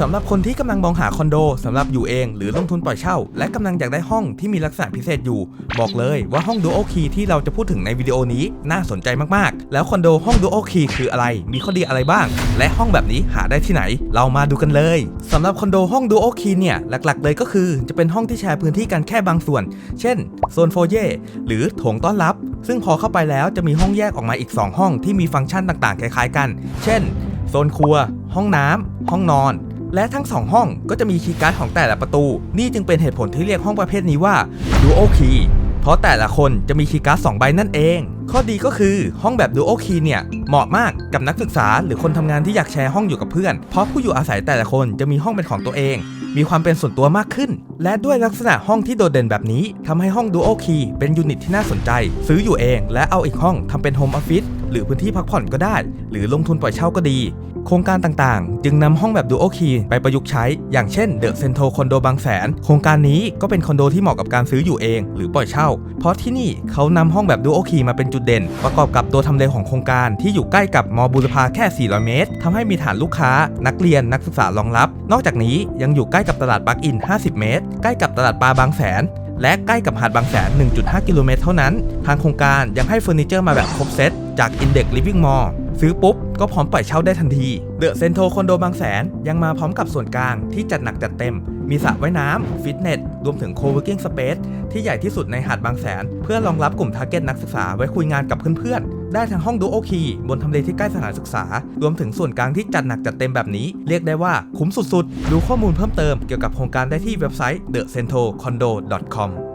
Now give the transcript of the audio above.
สำหรับคนที่กำลังมองหาคอนโดสำหรับอยู่เอง หรือลงทุนปล่อยเช่า และกำลังอยากได้ห้องที่มีลักษณะพิเศษอยู่ บอกเลยว่าห้อง Duo Key ที่เราจะพูดถึงในวิดีโอนี้น่าสนใจมากๆ แล้วคอนโดห้อง Duo Key คืออะไร มีข้อดีอะไรบ้าง และห้องแบบนี้หาได้ที่ไหน เรามาดูกันเลยสำหรับคอนโดห้อง Duo Key เนี่ยหลักๆ เลยก็คือจะเป็นห้องที่แชร์พื้นที่กันแค่บางส่วน เช่นโซนโฟเย่หรือโถงต้อนรับ ซึ่งพอเข้าไปแล้วจะมีห้องแยกออกมาอีก 2 ห้องที่มีฟังก์ชันต่างๆ คล้ายๆ กัน เช่นโซนครัว ห้องน้ำห้องนอน และทั้ง 2 ห้องก็จะมีคีย์การ์ดของแต่ละประตู นี่จึงเป็นเหตุผลที่เรียกห้องประเภทนี้ว่าดูโอคีเพราะแต่ละคนจะมีคีย์การ์ด2ใบนั่นเอง ข้อดีก็คือห้องแบบดูโอคีเนี่ย เหมาะมากกับนักศึกษาหรือคนทำงานที่อยากแชร์ห้องอยู่กับเพื่อน เพราะผู้อยู่อาศัยแต่ละคนจะมีห้องเป็นของตัวเอง มีความเป็นส่วนตัวมากขึ้น และด้วยลักษณะห้องที่โดดเด่นแบบนี้ทำให้ห้อง Duo Key เป็นยูนิตที่น่าสนใจ ซื้ออยู่เอง และเอาอีกห้องทำเป็นโฮมออฟฟิศหรือพื้นที่พักผ่อนก็ได้ หรือลงทุนปล่อยเช่าก็ดี โครงการต่างๆ จึงนำห้องแบบ Duo Key ไปประยุกต์ใช้ อย่างเช่นเดอะเซนโทคอนโดบางแสน โครงการนี้ก็เป็นคอนโดที่เหมาะกับการซื้ออยู่เอง หรือปล่อยเช่า เพราะที่นี่เขานำห้องแบบ Duo Key มาเป็นจุดเด่น ประกอบกับตัวทำเลของโครงการที่อยูู่่ใกล้กับมอบุรพาแค่ 400 เมตรทำให้มีฐานลูกค้า นักเรียนนักศึกษารองรับ นอกจากนี้ยังอยู่ใกล้กับตลาดปักอิน 50 เมตร ใกล้กับตลาดปลาบางแสน และใกล้กับหาดบางแสน 1.5 กิโลเมตรเท่านั้น ทางโครงการยังให้เฟอร์นิเจอร์มาแบบครบเซตจาก Index Living Mall ซื้อปุ๊บ ก็พร้อมปล่อยเช่าได้ทันที เดอะเซนโทคอนโดบางแสน ยังมาพร้อมกับส่วนกลางที่จัดหนักจัดเต็ม มีสระว่ายน้ำฟิตเนส รวมถึง co-working space ที่ใหญ่ที่สุดในหาดบางแสน เพื่อรองรับกลุ่มทาร์เก็ตนักศึกษาไว้คุยงานกับเพื่อนๆ ได้ทั้งห้องดูโอคีบนทำเลที่ใกล้สถานศึกษา รวมถึงส่วนกลางที่จัดหนักจัดเต็มแบบนี้ เรียกได้ว่าคุ้มสุดๆ ดูข้อมูลเพิ่มเติมเกี่ยวกับโครงการได้ที่เว็บไซต์ thecentrocondo.com